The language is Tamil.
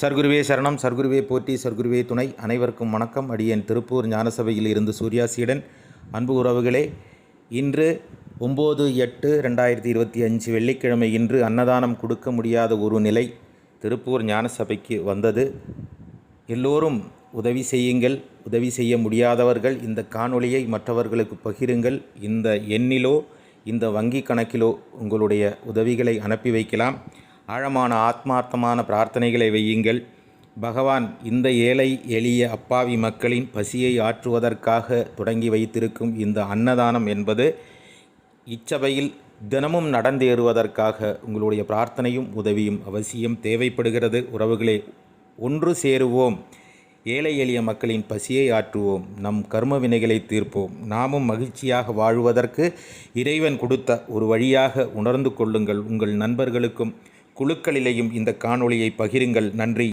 சர்க்குருவே சரணம் சர்க்குருவே போற்றி சர்க்குருவே துணை. அனைவருக்கும் வணக்கம். அடியேன் திருப்பூர் ஞானசபையில் இருந்து சூர்யாசியுடன் அன்பு உறவுகளே இன்று ஒம்பது எட்டு ரெண்டாயிரத்தி இருபத்தி அஞ்சு வெள்ளிக்கிழமை இன்று அன்னதானம் கொடுக்க முடியாத ஒரு நிலை திருப்பூர் ஞானசபைக்கு வந்தது. எல்லோரும் உதவி செய்யுங்கள் உதவி செய்ய முடியாதவர்கள் இந்த காணொளியை மற்றவர்களுக்கு பகிருங்கள். இந்த எண்ணிலோ இந்த வங்கி கணக்கிலோ உங்களுடைய உதவிகளை அனுப்பி வைக்கலாம். ஆழமான ஆத்மார்த்தமான பிரார்த்தனைகளை வையுங்கள். பகவான் இந்த ஏழை எளிய அப்பாவி மக்களின் பசியை ஆற்றுவதற்காக தொடங்கி வைத்திருக்கும் இந்த அன்னதானம் என்பது இச்சபையில் தினமும் நடந்தேறுவதற்காக உங்களுடைய பிரார்த்தனையும் உதவியும் அவசியம் தேவைப்படுகிறது. உறவுகளே ஒன்று சேருவோம். ஏழை எளிய மக்களின் பசியை ஆற்றுவோம். நம் கர்ம வினைகளை தீர்ப்போம். நாமும் மகிழ்ச்சியாக வாழ்வதற்கு இறைவன் கொடுத்த ஒரு வழியாக உணர்ந்து கொள்ளுங்கள். உங்கள் நண்பர்களுக்கும் குழுக்களிலேயும் இந்த காணொளியை பகிருங்கள். நன்றி.